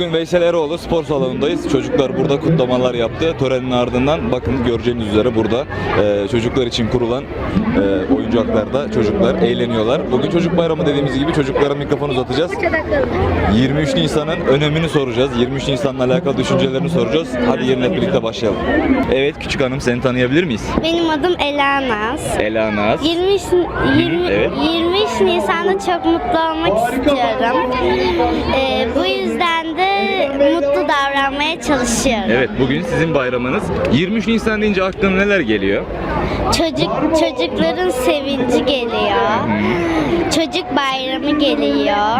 an Veysel Eroğlu spor salonundayız. Çocuklar burada kutlamalar yaptı. Törenin ardından bakın göreceğiniz üzere burada e, çocuklar için kurulan e, oyuncaklarda çocuklar eğleniyorlar. Bugün çocuk bayramı dediğimiz gibi çocuklara mikrofon uzatacağız. 23 Nisan'ın önemini soracağız. 23 Nisan'la alakalı düşüncelerini soracağız. Hadi yerine hep birlikte başlayalım. Evet küçük hanım seni tanıyabilir miyiz? Benim adım Ela Naz. Ela Naz. 23, 20, evet. 23 Nisan'da çok mutlu olmak istiyorum. Ee, bu yüzden de mutlu davranmaya çalışıyorum. Evet bugün sizin bayramınız. 23 Nisan deyince aklına neler geliyor? Çocuk çocukların sevinci geliyor. Çocuk bayramı geliyor.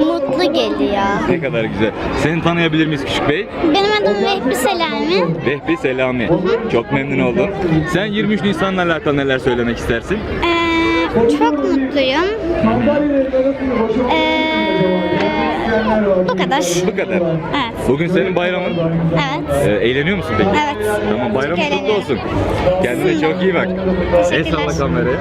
Mutlu geliyor. Ne kadar güzel. Seni tanıyabilir miyiz küçük bey? Benim adım Vehbi Selami. Vehbi Selami. Çok memnun oldum. Sen 23 Nisan'la alakalı neler söylemek istersin? Ee, çok mutluyum. Ee, bu kadar. Bu kadar. Evet. Bugün senin bayramın. Evet. Ee, eğleniyor musun peki? Evet. Tamam bayramın Çok kutlu eğleniyorum. olsun. Kendine çok iyi bak. El Teşekkürler. salla kameraya.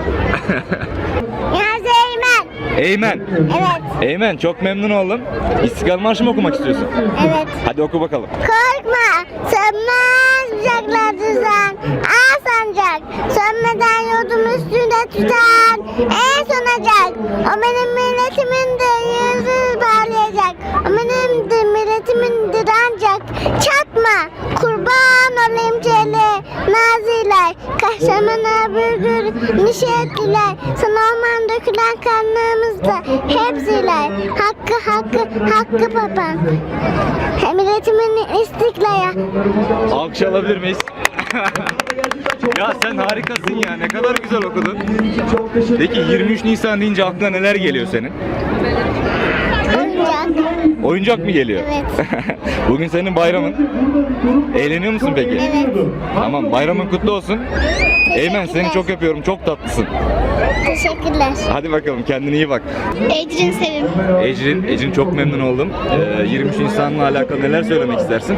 Niyazi Eymen. Eymen. Evet. Eymen çok memnun oldum. İstiklal Marşı mı okumak istiyorsun? Evet. Hadi oku bakalım. Korkma, sönmez bıçaklar düzen. Al sancak, sönmeden yurdum üstünde tutan. En sonacak, o benim milletimin de yüzü bağlayacak. O benim de milletimindir ancak. Çakma, kurban olayım çele. Naziler, kahraman bürgür, nişetliler. Sana orman dökülen kanlarımızda hepsiler. Hakkı, hakkı, hakkı papam. Milletimin istiklaya. Alkış alabilir miyiz? ya sen harikasın ya. Ne kadar güzel okudun. Peki 23 Nisan deyince aklına neler geliyor senin? Oyuncak. Mı geliyor? Evet. Bugün senin bayramın. Eğleniyor musun peki? Evet. Tamam bayramın kutlu olsun. Eymen seni çok öpüyorum. Çok tatlısın. Teşekkürler. Hadi bakalım kendine iyi bak. Ecrin Sevim. Ecrin, Ecrin çok memnun oldum. Ee, 23 Nisan'la alakalı neler söylemek istersin?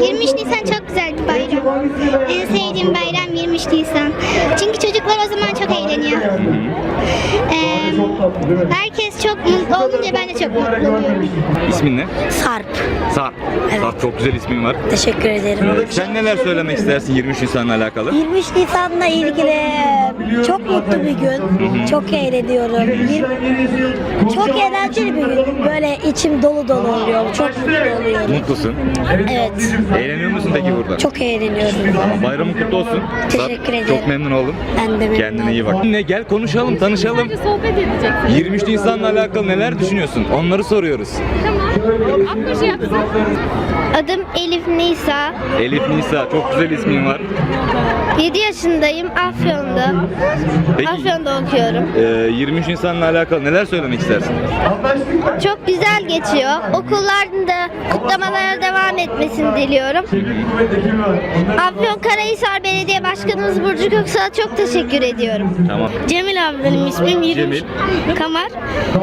23 Ee, Nisan çok güzel bir bayram. En sevdiğim bayram 23 Nisan. Çünkü çocuklar o zaman çok eğleniyor. Ee, herkes çok mutlu olunca ben de çok mutlu oluyorum. İsmin ne? Sarp. Sarp. Sarp çok güzel ismin var. Teşekkür ederim. Sen neler söylemek istersin 23 Nisan'la alakalı? 23 Nisan'la ilgili çok mutlu bir gün. Çok eğleniyorum. Bir- çok eğlenceli bir gün. Böyle içim dolu dolu oluyor. Çok mutlu oluyorum. Mutlusun. Evet. Eğleniyor musun peki burada? Çok eğleniyorum. Bayramın kutlu olsun. Teşekkür ederim. Çok memnun oldum. Ben de memnun Kendine iyi bak. Ne gel konuşalım, tanışalım. sohbet edeceksin. 23 Nisan'la alakalı neler düşünüyorsun? Onları soruyoruz. Tamam. Akbaşı yapsın. Adım Elif Nisa. Elif Nisa çok güzel ismin var. 7 yaşındayım. Afyon'da. Peki Afyon'da okuyorum. e, 23 Nisan'la alakalı neler söylemek istersin? Çok güzel geçiyor. Okullarda kutlamalara devam etmesini diliyorum. Afyon Karahisar Belediye Başkanımız Burcu Köksal'a çok teşekkür ediyorum. Tamam. Cemil abi benim ismim 23 Cemil. Kamar.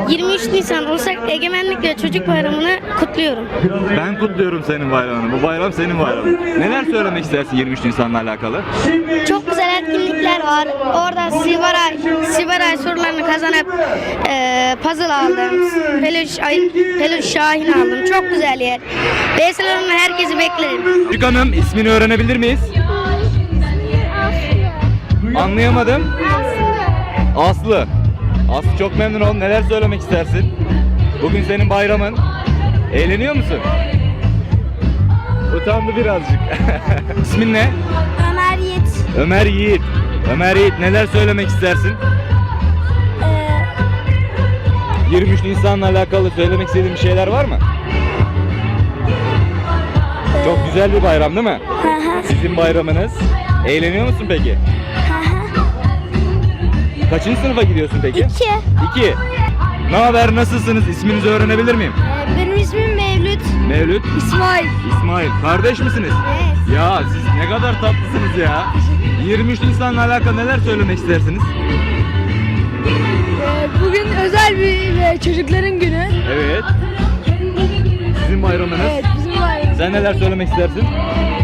23 Nisan Ulusal Egemenlik ve Çocuk Bayramı'nı kutluyorum. Ben kutluyorum senin bayramını. Bu bayram senin bayramın. Neler söylemek istersin 23 Nisan'la alakalı? Çok güzel etkinlikler var. Orada Sivaray, Sivaray sorularını kazanıp e, puzzle aldım. Peluş, ay, peluş Şahin aldım. Çok güzel yer. Hanım'la herkesi beklerim. Küçük hanım ismini öğrenebilir miyiz? Anlayamadım. Aslı. Aslı çok memnun oldum. Neler söylemek istersin? Bugün senin bayramın. Eğleniyor musun? Utandı birazcık. İsmin ne? Ömer Yiğit. Ömer Yiğit. Ömer Yiğit neler söylemek istersin? 23 Nisan'la alakalı söylemek istediğin bir şeyler var mı? Çok güzel bir bayram değil mi? Sizin bayramınız. Eğleniyor musun peki? Kaçıncı sınıfa gidiyorsun peki? İki. İki. Ne haber, nasılsınız? İsminizi öğrenebilir miyim? İsmim Mevlüt. Mevlüt. İsmail. İsmail. Kardeş misiniz? Evet. Ya siz ne kadar tatlısınız ya. 23 Nisan'la alakalı neler söylemek istersiniz? Bugün özel bir e, çocukların günü. Evet. Sizin bayramınız. Evet bizim bayramımız. Sen neler söylemek istersin?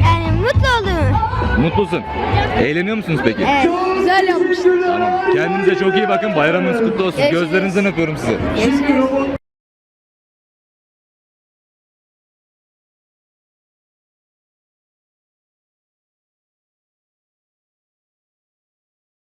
Yani mutlu oldum. Mutlusun. Eğleniyor musunuz peki? Evet. Güzel yapmışlar. Tamam. Kendinize çok iyi bakın. Bayramınız kutlu olsun. Gözlerinizden öpüyorum sizi.